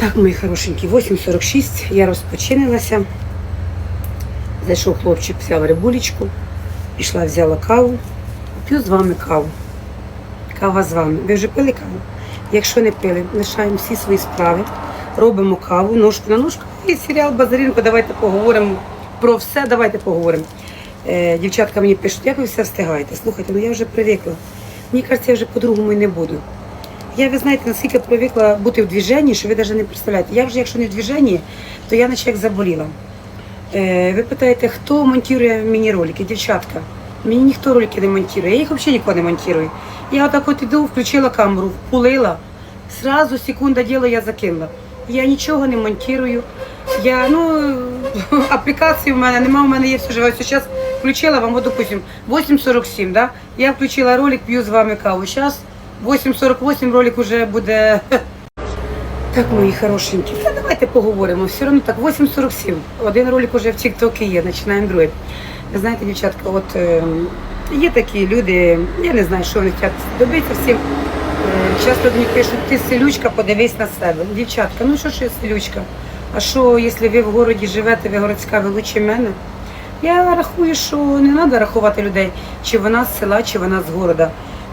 Так, мої хорошенькі, 8.46, я розпочинилася. Зайшов хлопчик, взяв рибулечку, пішла, взяла каву. П'ю з вами каву. Кава з вами. Ви вже пили каву? Якщо не пили, лишаємо всі свої справи, робимо каву, ножку на ножку. І серіал Базарінко, давайте поговоримо про все, давайте поговоримо. Е, дівчатка мені пишуть, як ви все встигаєте. Слухайте, ну я вже привикла. Мені кажеться, я вже по-другому не буду. Я, ви знаєте, наскільки привикла бути в движенні, що ви навіть не представляєте. Я вже, якщо не в движенні, то я наче як заболіла. Е, ви питаєте, хто монтує мені ролики? Дівчатка. Мені ніхто ролики не монтує, я їх взагалі ніколи не монтую. Я отак от іду, включила камеру, впулила, сразу секунда діла я закинула. Я нічого не монтую. Я, ну, аплікації в мене нема, в мене є все живе. Зараз включила вам, допустим, 8.47, да? Я включила ролик, п'ю з вами каву. Зараз 8.48 ролик уже буде. Так, мої хорошенькі, та давайте поговоримо. Все одно так, 8.47. Один ролик уже в TikTok є, починаємо другий. Ви знаєте, дівчатка, от е, є такі люди, я не знаю, що вони хочуть добитися всім. Е, часто мені пишуть, ти селючка, подивись на себе. Дівчатка, ну що ж я селючка? А що, якщо ви в городі живете, ви городська, ви лучше мене? Я рахую, що не треба рахувати людей, чи вона з села, чи вона з города.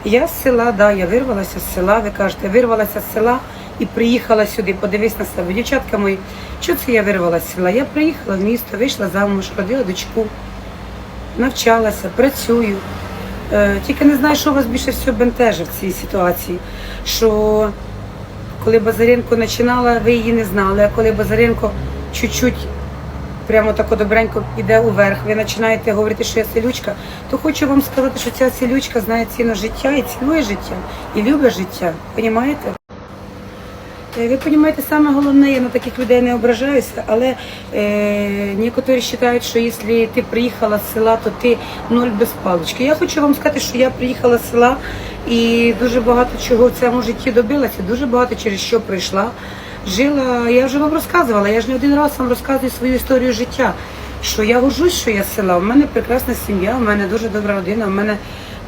Я з села, да, я вирвалася з села, ви кажете, вирвалася з села і приїхала сюди, подивись на себе. Дівчатка мої, що це я вирвалася з села? Я приїхала в місто, вийшла замуж, родила дочку, навчалася, працюю. Е, тільки не знаю, що вас більше всього бентежить в цій ситуації. Що коли Базаренко починала, ви її не знали, а коли Базаренко чуть-чуть прямо тако добренько йде уверх, ви починаєте говорити, що я селючка, то хочу вам сказати, що ця селючка знає ціну життя і цінує життя, і любить життя. Понімаєте? Е, Ви розумієте, саме головне, я на таких людей не ображаюся, але е, некоторі вважають, що якщо ти приїхала з села, то ти ноль без палички. Я хочу вам сказати, що я приїхала з села і дуже багато чого в цьому житті добилася, дуже багато через що прийшла. Жила, я вже вам розказувала, я ж не один раз вам розказую свою історію життя. Що я горжусь, що я села. У мене прекрасна сім'я, у мене дуже добра родина. У мене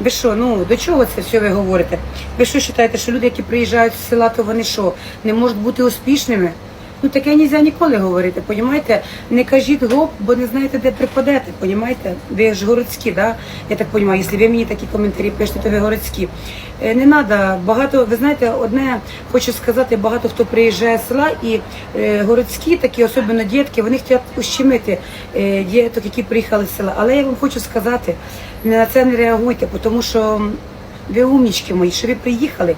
ви що, ну до чого це все ви говорите? Ви що вважаєте, що люди, які приїжджають з села, то вони що, не можуть бути успішними? Ну таке нельзя ніколи говорити, понімаєте? Не кажіть гоп, бо не знаєте, де припадете, понімаєте? Ви ж городські, да? Я так розумію, якщо ви мені такі коментарі пишете, то ви городські. Е, Не треба багато, ви знаєте, одне хочу сказати, багато хто приїжджає з села і е, городські, такі, особливо дітки, вони хочуть ущемити е, діток, які приїхали з села. Але я вам хочу сказати, на це не реагуйте, тому що ви умнічки мої, що ви приїхали.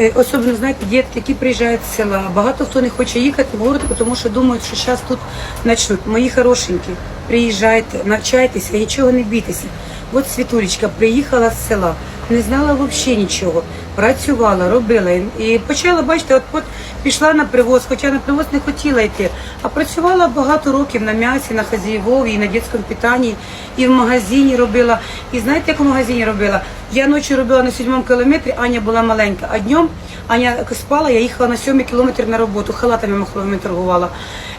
Е, Особливо, знаєте, дітки, які приїжджають з села. Багато хто не хоче їхати в город, тому що думають, що зараз тут почнуть. Мої хорошенькі, приїжджайте, навчайтеся, нічого не бійтеся. От Світулечка приїхала з села, не знала взагалі нічого. Працювала, робила і- почала, бачите, от, от пішла на привоз, хоча на привоз не хотіла йти, а працювала багато років на м'ясі, на хазяєвові, і на дитячому питанні, і в магазині робила. І знаєте, як в магазині робила? Я ночі робила на сьомому кілометрі, Аня була маленька, а днем Аня спала, я їхала на сьомий кілометр на роботу, халатами махровими торгувала.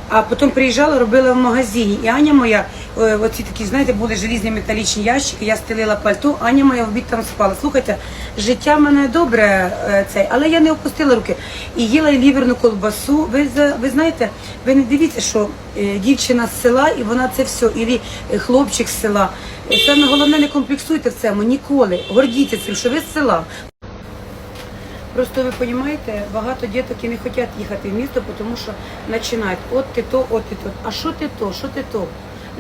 А потім приїжджала, робила в магазині. І Аня моя, е, оці такі, знаєте, були желізні металічні ящики, я стелила пальто, Аня моя в обід там спала. Слухайте, життя в мене добре, е, цей, але я не опустила руки. І їла ліверну колбасу. Ви, ви знаєте, ви не дивіться, що е, дівчина з села, і вона це все, і хлопчик з села. Саме головне, не комплексуйте в цьому ніколи. Гордіться цим, що ви з села. Просто ви розумієте, багато діток і не хочуть їхати в місто, тому що починають от ти то, от ти то. А що ти то, що ти то?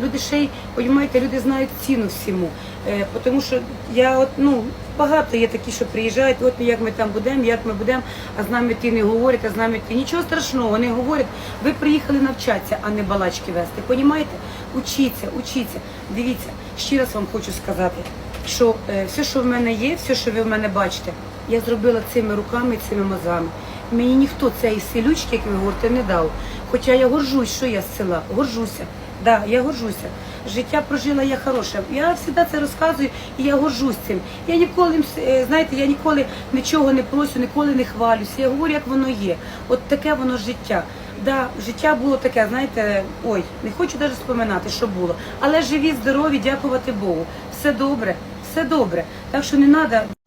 Люди ще й, розумієте, люди знають ціну всьому. Е, тому що я от, ну, багато є такі, що приїжджають, от як ми там будемо, як ми будемо, а з нами ти не говорять, а з нами ти. Нічого страшного, вони говорять, ви приїхали навчатися, а не балачки вести. Понімаєте? Учіться, учіться. Дивіться, ще раз вам хочу сказати, що е, все, що в мене є, все, що ви в мене бачите, я зробила цими руками, цими мозгами. Мені ніхто цієї селючки, як ви говорите, не дав. Хоча я горжусь, що я з села, горжуся. Да, я горжуся. Життя прожила я хороше. Я завжди це розказую і я горжусь цим. Я ніколи, е, знаєте, я ніколи нічого не прошу, ніколи не хвалюся. Я говорю, як воно є. От таке воно життя. Да, життя було таке, знаєте, ой, не хочу навіть споминати, що було. Але живі, здорові, дякувати Богу. Все добре, все добре. Так що не треба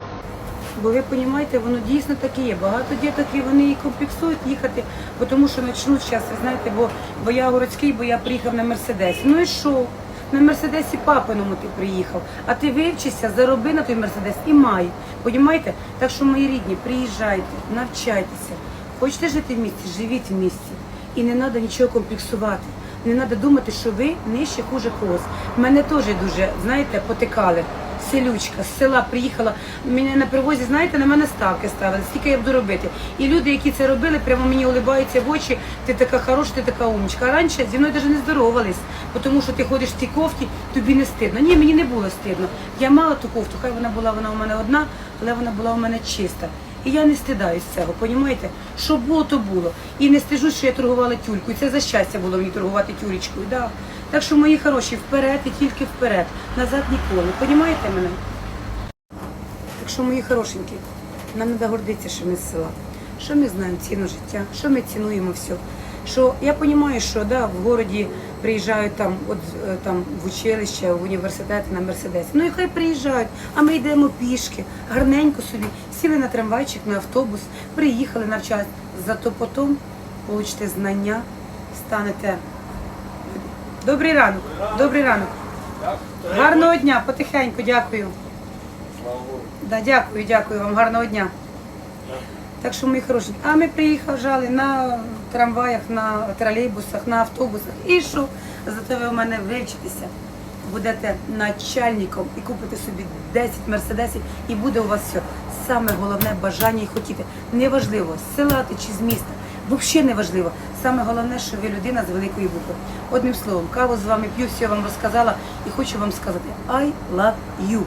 Бо ви розумієте, воно дійсно таке є. Багато діток і вони і комплексують їхати, бо тому що почнуть зараз, ви знаєте, бо, бо я городський, бо я приїхав на Мерседесі. Ну і що? На Мерседесі папиному ти приїхав, а ти вивчишся, зароби на той Мерседес і май. Понімаєте? Так що, мої рідні, приїжджайте, навчайтеся. Хочете жити в місті, живіть в місті. І не треба нічого комплексувати. Не треба думати, що ви нижче хуже когось. Мене теж дуже, знаєте, потикали. Селючка з села приїхала. Мене на привозі, знаєте, на мене ставки ставили. Скільки я буду робити? І люди, які це робили, прямо мені улибаються в очі. Ти така хороша, ти така умничка. А раніше зі мною навіть не здоровались, тому що ти ходиш в тій кофті, тобі не стидно. Ні, мені не було стидно. Я мала ту кофту, хай вона була вона у мене одна, але вона була у мене чиста. І я не стидаюсь цього, понімаєте? Що було, то було. І не стижусь, що я торгувала тюлькою. Це за щастя було мені торгувати тюлечкою. Да. Так що, мої хороші, вперед і тільки вперед. Назад ніколи. Понімаєте мене? Так що, мої хорошенькі, нам треба гордитися, що ми з села, що ми знаємо ціну життя, що ми цінуємо все. Що я розумію, що да, в городі приїжджають там, от е, там в училище, в університети на Мерседесі. Ну і хай приїжджають, а ми йдемо пішки, гарненько собі, сіли на трамвайчик, на автобус, приїхали навчатися. Зато потім получите знання, станете. Добрий ранок, добрий ранок. Гарного дня, потихеньку, дякую. Да, дякую, дякую вам, гарного дня. Так що, мої хороші, а ми приїхали на трамваях, на тролейбусах, на автобусах. І що? Зато ви у мене вивчитеся, будете начальником і купите собі 10 мерседесів, і буде у вас все. Саме головне бажання і хотіти. Неважливо, з села ти чи з міста. Взагалі не важливо. Саме головне, що ви людина з великої букви. Одним словом, каву з вами п'ю, все вам розказала і хочу вам сказати I love you.